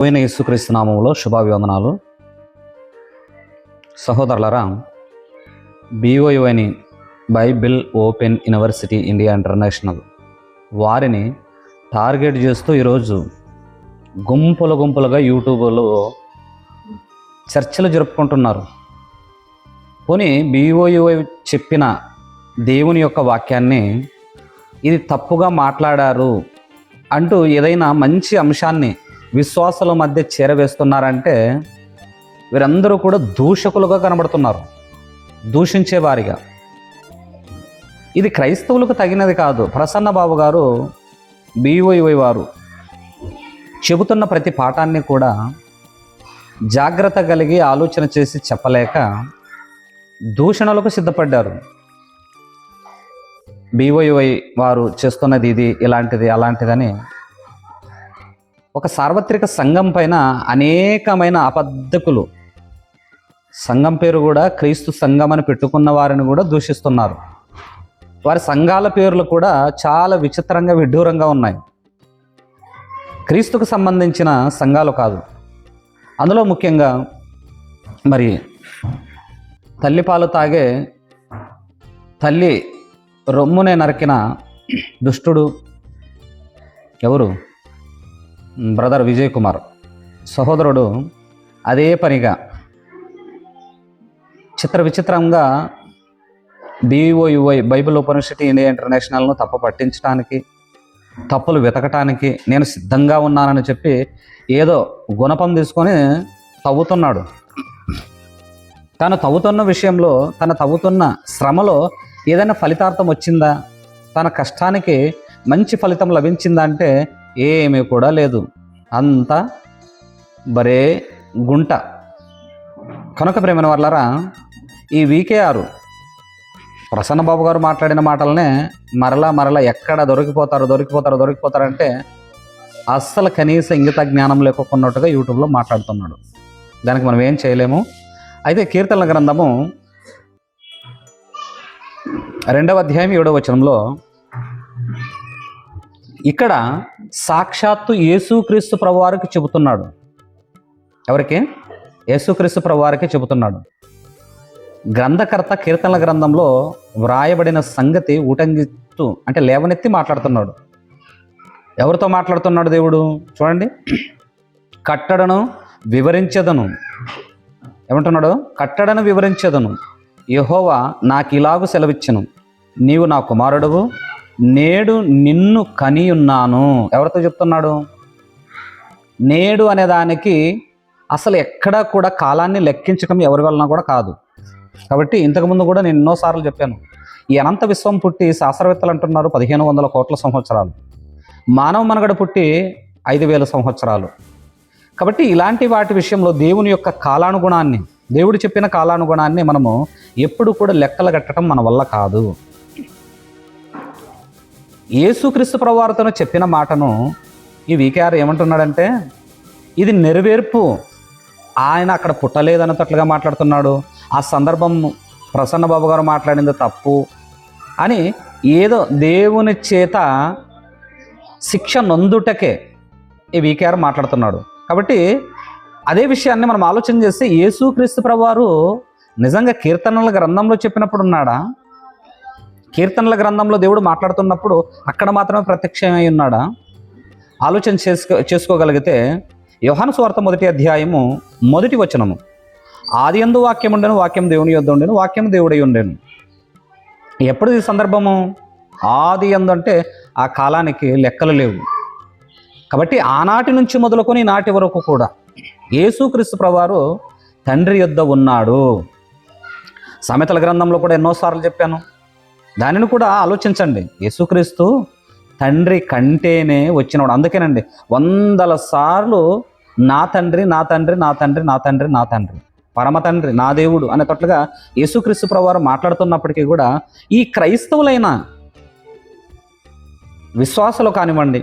పోయిన యేసుక్రీస్తు నామంలో శుభాభివందనాలు. సహోదరులరా బీఓయుని Bible open university India international వారిని టార్గెట్ చేస్తూ ఈరోజు గుంపులు గుంపులుగా యూట్యూబ్లో చర్చలు జరుపుకుంటున్నారు. పోనీ బీఓయుఐ చెప్పిన దేవుని యొక్క వాక్యాన్ని ఇది తప్పుగా మాట్లాడారు అంటూ ఏదైనా మంచి అంశాన్ని విశ్వాసాల మధ్య చేరవేస్తున్నారంటే వీరందరూ కూడా దూషకులుగా కనబడుతున్నారు. దూషించేవారిగా. ఇది క్రైస్తవులకు తగినది కాదు. ప్రసన్న బాబు గారు బీఓఈ వారు చెబుతున్న ప్రతి పాఠాన్ని కూడా జాగ్రత్త కలిగి ఆలోచన చేసి చెప్పలేక దూషణలకు సిద్ధపడ్డారు. బీఓఈ వారు చేస్తున్నది ఇది ఇలాంటిది అలాంటిదని ఒక సార్వత్రిక సంఘం పైన అనేకమైన అబద్ధకులు. సంఘం పేరు కూడా క్రీస్తు సంఘం అని పెట్టుకున్న వారిని కూడా దూషిస్తున్నారు. వారి సంఘాల పేర్లు కూడా చాలా విచిత్రంగా విడ్డూరంగా ఉన్నాయి. క్రీస్తుకు సంబంధించిన సంఘాలు కాదు. అందులో ముఖ్యంగా మరి తల్లిపాలు తాగే తల్లి రొమ్మునే నరికిన దుష్టుడు ఎవరు? బ్రదర్ విజయ్ కుమార్. సహోదరుడు అదే పనిగా చిత్ర విచిత్రంగా బీఓయుఐ బైబిల్ యూనివర్సిటీ ఇండియా ఇంటర్నేషనల్ను తప్పు పట్టించడానికి తప్పులు వెతకటానికి నేను సిద్ధంగా ఉన్నానని చెప్పి ఏదో గుణపం తీసుకొని తవ్వుతున్నాడు. తను తవ్వుతున్న విషయంలో తన తవ్వుతున్న శ్రమలో ఏదైనా ఫలితార్థం వచ్చిందా? తన కష్టానికి మంచి ఫలితం లభించిందా అంటే ఏమీ కూడా లేదు. అంతా బరే గుంట. కనుక ప్రేమన వర్లరా ఈ వీకేఆర్ ప్రసన్నబాబు గారు మాట్లాడిన మాటలనే మరలా మరలా ఎక్కడ దొరికిపోతారు దొరికిపోతారు దొరికిపోతారంటే అస్సలు కనీస ఇంగిత జ్ఞానం లేకున్నట్టుగా యూట్యూబ్లో మాట్లాడుతున్నాడు. దానికి మనం ఏం చేయలేము. అయితే కీర్తనల గ్రంథము రెండవ అధ్యాయం ఏడవ వచనంలో ఇక్కడ సాక్షాత్తు యేసుక్రీస్తు ప్రభువారికి చెబుతున్నాడు. ఎవరికి? యేసుక్రీస్తు ప్రభువారికి చెబుతున్నాడు. గ్రంథకర్త కీర్తనల గ్రంథంలో వ్రాయబడిన సంగతి ఊటంగిస్తూ అంటే లేవనెత్తి మాట్లాడుతున్నాడు. ఎవరితో మాట్లాడుతున్నాడు దేవుడు? చూడండి. కట్టడను వివరించదను. ఏమంటున్నాడు? కట్టడను వివరించదను. యహోవా నాకు ఇలాగు సెలవిచ్చను. నీవు నా కుమారుడువు. నేడు నిన్ను కని ఉన్నాను. ఎవరితో చెప్తున్నాడు? నేడు అనే దానికి అసలు ఎక్కడా కూడా కాలాన్ని లెక్కించడం ఎవరి వలన కూడా కాదు. కాబట్టి ఇంతకుముందు కూడా నేను ఎన్నోసార్లు చెప్పాను. ఈ అనంత విశ్వం పుట్టి శాస్త్రవేత్తలు అంటున్నారు పదిహేను వందల కోట్ల సంవత్సరాలు. మానవ మనగడ పుట్టి ఐదు వేల సంవత్సరాలు. కాబట్టి ఇలాంటి వాటి విషయంలో దేవుని యొక్క కాలానుగుణాన్ని దేవుడు చెప్పిన కాలానుగుణాన్ని మనము ఎప్పుడు కూడా లెక్కలు కట్టడం మన వల్ల కాదు. యేసుక్రీస్తు ప్రవారితో చెప్పిన మాటను ఈ వికేఆర్ ఏమంటున్నాడంటే ఇది నెరవేర్పు. ఆయన అక్కడ పుట్టలేదన్నట్లుగా మాట్లాడుతున్నాడు. ఆ సందర్భం ప్రసన్న బాబు గారు మాట్లాడింది తప్పు అని ఏదో దేవుని చేత శిక్ష నొందుటకే ఈ వికేఆర్ మాట్లాడుతున్నాడు. కాబట్టి అదే విషయాన్ని మనం ఆలోచన చేస్తే యేసుక్రీస్తు ప్రభువారు నిజంగా కీర్తనల గ్రంథంలో చెప్పినప్పుడు ఉన్నాడా? కీర్తనల గ్రంథంలో దేవుడు మాట్లాడుతున్నప్పుడు అక్కడ మాత్రమే ప్రత్యక్షమై ఉన్నాడా? ఆలోచన చేసుకో చేసుకోగలిగితే యోహాను స్వార్థ మొదటి అధ్యాయము మొదటి వచనము. ఆది ఎందు వాక్యం ఉండను వాక్యం దేవుని యొద్ద ఉండేను వాక్యం దేవుడై ఉండేను. ఎప్పుడు ఈ సందర్భము? ఆది ఎందు అంటే ఆ కాలానికి లెక్కలు లేవు. కాబట్టి ఆనాటి నుంచి మొదలుకొని నాటి వరకు కూడా యేసుక్రీస్తు ప్రవారు తండ్రి యొద్ద ఉన్నాడు. సామెతల గ్రంథంలో కూడా ఎన్నోసార్లు చెప్పాను. దానిని కూడా ఆలోచించండి. యేసుక్రీస్తు తండ్రి కంటేనే వచ్చినవాడు. అందుకేనండి వందల సార్లు నా తండ్రి నా తండ్రి నా తండ్రి నా తండ్రి నా తండ్రి పరమ తండ్రి నా దేవుడు అనేటట్లుగా యేసుక్రీస్తు ప్రభువారు మాట్లాడుతున్నప్పటికీ కూడా ఈ క్రైస్తవులైన విశ్వాసులు కానివ్వండి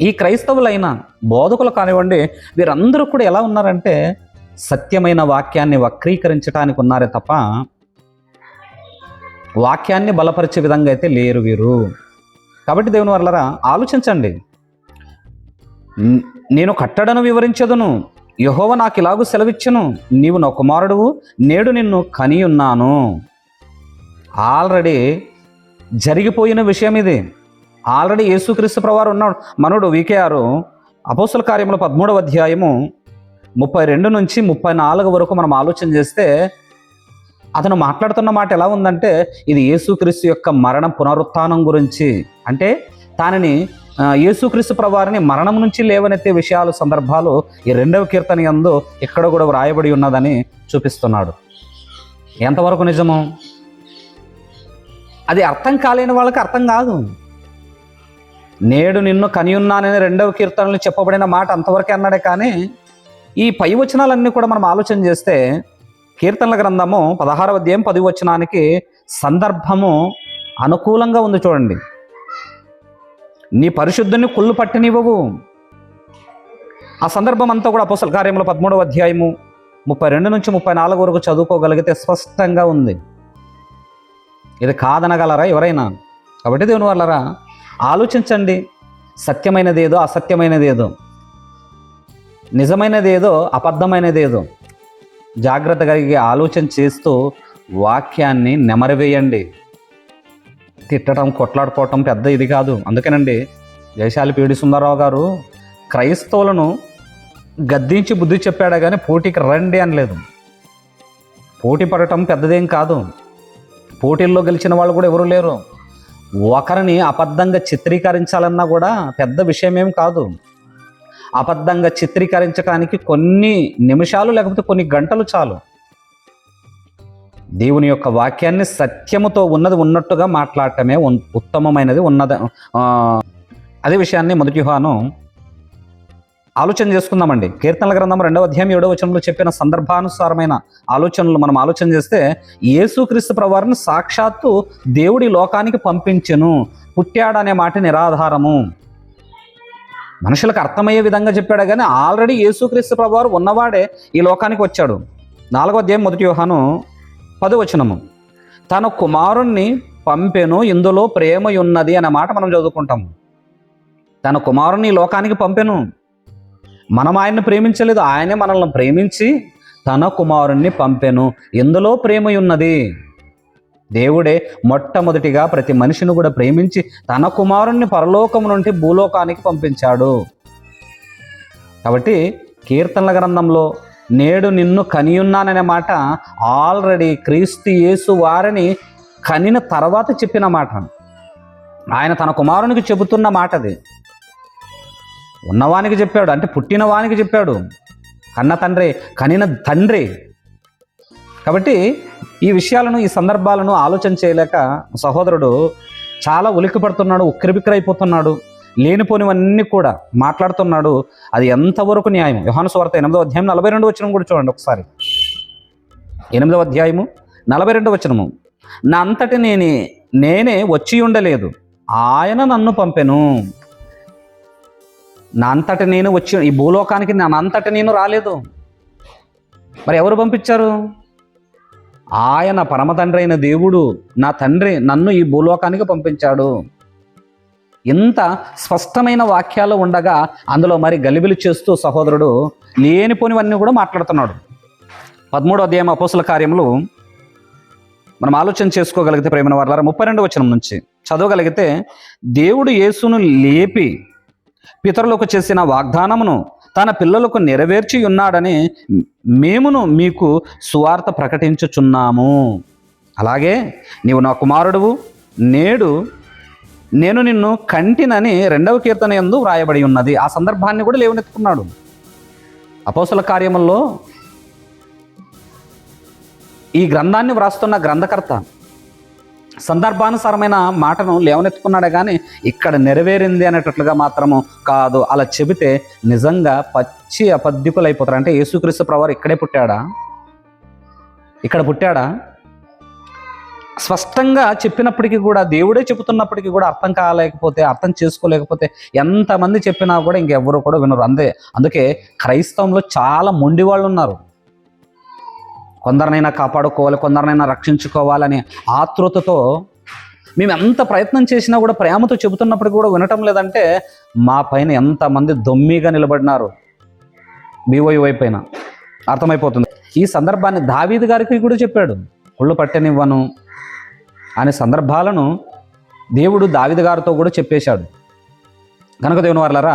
ఈ క్రైస్తవులైన బోధకులు కానివ్వండి వీరందరూ కూడా ఎలా ఉన్నారంటే సత్యమైన వాక్యాన్ని వక్రీకరించడానికి ఉన్నారే తప్ప వాక్యాన్ని బలపరిచే విధంగా అయితే లేరు వీరు. కాబట్టి దేవుని వర్లరా ఆలోచించండి. నేను కట్టడను వివరించదును. యహోవ నాకు ఇలాగూ సెలవిచ్చును. నీవు నా కుమారుడువు నేడు నిన్ను కని ఉన్నాను. ఆల్రెడీ జరిగిపోయిన విషయం ఇది. ఆల్రెడీ యేసుక్రీస్తు ప్రవారు ఉన్నాడు మనుడు వికేఆర్ అపోసుల కార్యముల పదమూడవ అధ్యాయము ముప్పై రెండు నుంచి ముప్పై నాలుగు వరకు మనం ఆలోచన చేస్తే అతను మాట్లాడుతున్న మాట ఎలా ఉందంటే ఇది యేసుక్రీస్తు యొక్క మరణం పునరుత్థానం గురించి. అంటే దానిని యేసుక్రీస్తు ప్రవారిని మరణం నుంచి లేవనెత్తే విషయాలు సందర్భాలు ఈ రెండవ కీర్తన యందు ఇక్కడ కూడా వ్రాయబడి ఉన్నదని చూపిస్తున్నాడు. ఎంతవరకు నిజము? అది అర్థం కాలేని వాళ్ళకి అర్థం కాదు. నేడు నిన్ను కనియున్నానని రెండవ కీర్తనలు చెప్పబడిన మాట అంతవరకే అన్నాడే కానీ ఈ పై వచనాలన్నీ కూడా మనం ఆలోచన చేస్తే కీర్తనల గ్రంథము పదహారవ అధ్యాయం పది వచనానికి సందర్భము అనుకూలంగా ఉంది చూడండి. నీ పరిశుద్ధుని కుళ్ళు పట్టినివ్వవు. ఆ సందర్భం అంతా కూడా అపోసల కార్యంలో పదమూడవ అధ్యాయము ముప్పై రెండు నుంచి ముప్పై నాలుగు వరకు చదువుకోగలిగితే స్పష్టంగా ఉంది. ఇది కాదనగలరా ఎవరైనా? కాబట్టి దేవుని వాళ్ళరా ఆలోచించండి. సత్యమైనదేదో అసత్యమైనదేదో నిజమైనదేదో అబద్ధమైనదేదో జాగ్రత్త కలిగి ఆలోచన చేస్తూ వాక్యాన్ని నెమరవేయండి. తిట్టడం కొట్లాడుకోవటం పెద్ద ఇది కాదు. అందుకేనండి జయశాలి పీడి సుందరరావు గారు క్రైస్తవులను గద్దించి బుద్ధి చెప్పాడా కానీ పోటీకి రండి అనలేదు. పోటీ పడటం పెద్దదేం కాదు. పోటీల్లో గెలిచిన వాళ్ళు కూడా ఎవరు లేరు. ఒకరిని అబద్ధంగా చిత్రీకరించాలన్నా కూడా పెద్ద విషయం ఏం కాదు. అబద్ధంగా చిత్రీకరించడానికి కొన్ని నిమిషాలు లేకపోతే కొన్ని గంటలు చాలు. దేవుని యొక్క వాక్యాన్ని సత్యముతో ఉన్నది ఉన్నట్టుగా మాట్లాడటమే ఉత్తమమైనది ఉన్నది అదే విషయాన్ని మొదటి హాను ఆలోచన చేసుకుందామండి. కీర్తనల గ్రంథం రెండవ అధ్యాయం ఏడవ వచనంలో చెప్పిన సందర్భానుసారమైన ఆలోచనలు మనం ఆలోచన చేస్తే యేసుక్రీస్తు ప్రవారిని సాక్షాత్తు దేవుడి లోకానికి పంపించెను. పుట్టాడనే మాట నిరాధారము. మనుషులకు అర్థమయ్యే విధంగా చెప్పాడు కానీ ఆల్రెడీ యేసుక్రీస్తు ప్రభువారు ఉన్నవాడే ఈ లోకానికి వచ్చాడు. నాలుగో అధ్యాయం మొదటి వ్యూహాను పదవచనము. తన కుమారుణ్ణి పంపెను ఇందులో ప్రేమ ఉన్నది అనే మాట మనం చదువుకుంటాము. తన కుమారుణ్ణి ఈ లోకానికి పంపెను. మనం ఆయన్ని ప్రేమించలేదు ఆయనే మనల్ని ప్రేమించి తన కుమారుణ్ణి పంపెను ఇందులో ప్రేమ ఉన్నది దేవుడే మొట్టమొదటిగా ప్రతి మనిషిని కూడా ప్రేమించి తన కుమారుణ్ణి పరలోకం నుండి భూలోకానికి పంపించాడు. కాబట్టి కీర్తనల గ్రంథంలో నేడు నిన్ను కనియున్నాననే మాట ఆల్రెడీ క్రీస్తు యేసు వారిని కనిన తర్వాత చెప్పిన మాట. ఆయన తన కుమారునికి చెబుతున్న మాట అది. ఉన్నవానికి చెప్పాడు అంటే పుట్టిన వానికి చెప్పాడు. కన్న తండ్రి కనిన తండ్రి. కాబట్టి ఈ విషయాలను ఈ సందర్భాలను ఆలోచన చేయలేక సహోదరుడు చాలా ఉలిక్కి పడుతున్నాడు ఉక్కిరిబిక్కిరైపోతున్నాడు లేనిపోనివన్నీ కూడా మాట్లాడుతున్నాడు. అది ఎంతవరకు న్యాయం యోహాను సువార్త ఎనిమిదో అధ్యాయం నలభై రెండు వచనం కూడా చూడండి ఒకసారి. ఎనిమిదవ అధ్యాయము నలభై రెండు వచనము. నా అంతటి నేనే నేనే వచ్చి ఉండలేదు. ఆయన నన్ను పంపెను. నా అంతటి నేను వచ్చి ఈ భూలోకానికి నా అంతటి నేను రాలేదు. మరి ఎవరు పంపించారు? ఆయన పరమతండ్రి అయిన దేవుడు నా తండ్రి నన్ను ఈ భూలోకానికి పంపించాడు. ఇంత స్పష్టమైన వాక్యాలు ఉండగా అందులో మరి గలిబిలి చేస్తూ సహోదరుడు లేనిపోనివన్నీ కూడా మాట్లాడుతున్నాడు. పదమూడో అధ్యాయం అపోసుల కార్యములు మనం ఆలోచన చేసుకోగలిగితే ప్రేమ వర్లారా ముప్పై రెండు వచనం నుంచి చదవగలిగితే దేవుడు యేసును లేపి పితరులకు చేసిన వాగ్దానమును తన పిల్లలకు నెరవేర్చి ఉన్నాడని మేమును మీకు సువార్త ప్రకటించుచున్నాము. అలాగే నీవు నా కుమారుడువు నేడు నేను నిన్ను కంటినని రెండవ కీర్తన యందు వ్రాయబడి ఉన్నది. ఆ సందర్భాన్ని కూడా లేవనెత్తుకున్నాడు అపోసల కార్యముల్లో ఈ గ్రంథాన్ని వ్రాస్తున్న గ్రంథకర్త సందర్భానుసారమైన మాటను లేవనెత్తుకున్నాడే కానీ ఇక్కడ నెరవేరింది అనేటట్లుగా మాత్రము కాదు. అలా చెబితే నిజంగా పచ్చి అపద్ధికులైపోతారు అంటే యేసుక్రీస్తు ప్రవారు ఇక్కడే పుట్టాడా? ఇక్కడ పుట్టాడా? స్పష్టంగా చెప్పినప్పటికీ కూడా దేవుడే చెబుతున్నప్పటికీ కూడా అర్థం కాలేకపోతే అర్థం చేసుకోలేకపోతే ఎంతమంది చెప్పినా కూడా ఇంకెవ్వరు కూడా వినరు. అందే అందుకే క్రైస్తవంలో చాలా మొండి వాళ్ళు ఉన్నారు కొందరినైనా కాపాడుకోవాలి కొందరినైనా రక్షించుకోవాలనే ఆతృతతో మేము ఎంత ప్రయత్నం చేసినా కూడా ప్రేమతో చెబుతున్నప్పుడు కూడా వినటం లేదంటే మా పైన ఎంతమంది దొమ్మిగా నిలబడినారు. బీఓయూ పైన అర్థమైపోతుంది. ఈ సందర్భాన్ని దావీద్ గారికి కూడా చెప్పాడు ఒళ్ళు పట్టనివ్వను అనే సందర్భాలను దేవుడు దావిద గారితో కూడా చెప్పేశాడు. కనుక దేవుని వారలరా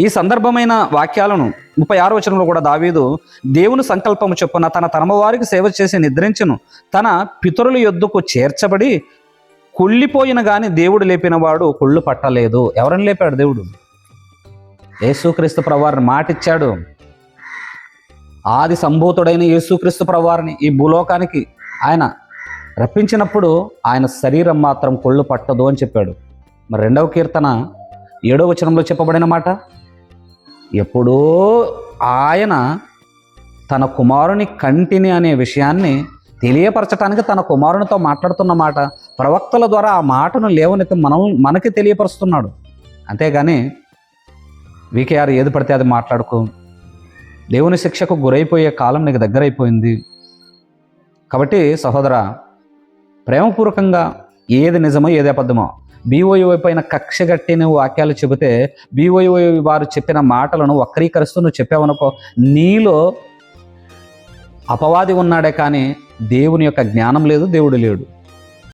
ఈ సందర్భమైన వాక్యాలను ముప్పై ఆరు వచనంలో కూడా దావీదు దేవుని సంకల్పము చొప్పున తన తనమవారికి సేవ చేసి నిద్రించను. తన పితరుల యొద్దకు చేర్చబడి కుళ్ళిపోయిన గాని దేవుడు లేపిన వాడు కుళ్ళు పట్టలేదు. ఎవరిని లేపాడు దేవుడు? యేసుక్రీస్తు ప్రవారిని మాటిచ్చాడు. ఆది సంభూతుడైన యేసుక్రీస్తు ప్రవారిని ఈ భూలోకానికి ఆయన రప్పించినప్పుడు ఆయన శరీరం మాత్రం కొళ్ళు పట్టదు అని చెప్పాడు. మరి రెండవ కీర్తన ఏడో వచనంలో చెప్పబడిన మాట? ఎప్పుడో ఆయన తన కుమారుని కంటిని అనే విషయాన్ని తెలియపరచడానికి తన కుమారునితో మాట్లాడుతున్న మాట ప్రవక్తల ద్వారా ఆ మాటను లేవనైతే మనం మనకి తెలియపరుస్తున్నాడు. అంతేగాని వికేఆర్ ఏది పడితే అది మాట్లాడుకో. దేవుని శిక్షకు గురైపోయే కాలం నీకు దగ్గరైపోయింది. కాబట్టి సహోదర ప్రేమపూర్వకంగా ఏది నిజమో ఏది అబద్ధమో బీఓయూ పైన కక్ష గట్టి నువ్వు వాక్యాలు చెబితే బీఓయూ వారు చెప్పిన మాటలను వక్రీకరిస్తూ నువ్వు చెప్పావనుకో నీలో అపవాది ఉన్నాడే కానీ దేవుని యొక్క జ్ఞానం లేదు దేవుడు లేడు.